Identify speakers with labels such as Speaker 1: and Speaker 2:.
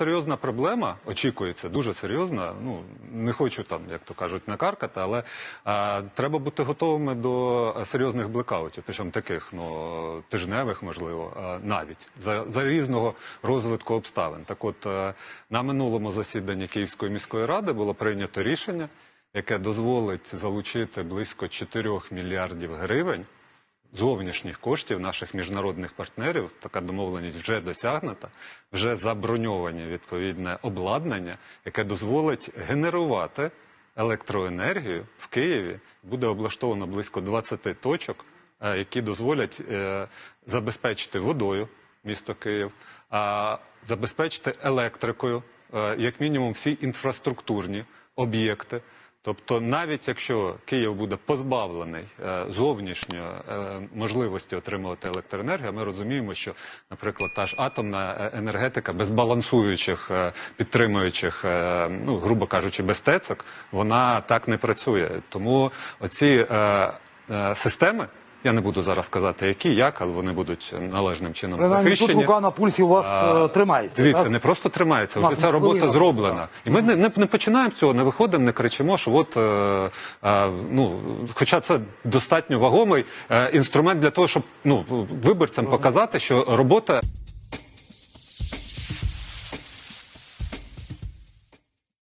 Speaker 1: серйозна проблема, очікується, дуже серйозна. Ну не хочу там, як то кажуть, накаркати, але е, треба бути готовими до серйозних блекаутів, причому таких ну тижневих, можливо, е, навіть за, за різного розвитку обставин. Так, от е, на минулому засіданні Київської міської ради було прийнято рішення, яке дозволить залучити близько 4 мільярдів гривень зовнішніх коштів наших міжнародних партнерів. Така домовленість вже досягнута, вже заброньовані відповідне обладнання, яке дозволить генерувати електроенергію в Києві. Буде облаштовано близько 20 точок, е, які дозволять е, забезпечити водою місто Київ, а забезпечити електрикою, е, як мінімум, всі інфраструктурні об'єкти. Тобто, навіть якщо Київ буде позбавлений е, зовнішньої е, можливості отримувати електроенергію, ми розуміємо, що, наприклад, та ж атомна е, енергетика без балансуючих е, підтримуючих, е, ну грубо кажучи, без тецок, вона так не працює. Тому оці е, е, системи. Я не буду зараз казати, які, як, але вони будуть належним чином
Speaker 2: Принаймні, тут рука на пульсі у вас а, тримається.
Speaker 1: Дивіться,
Speaker 2: так?
Speaker 1: не просто тримається, вже ця робота
Speaker 2: хвилина
Speaker 1: зроблена. І ми не, не, не починаємо з цього, не виходимо, не кричимо, що от, е, е, ну, хоча це достатньо вагомий е, інструмент для того, щоб ну, виборцям показати, що робота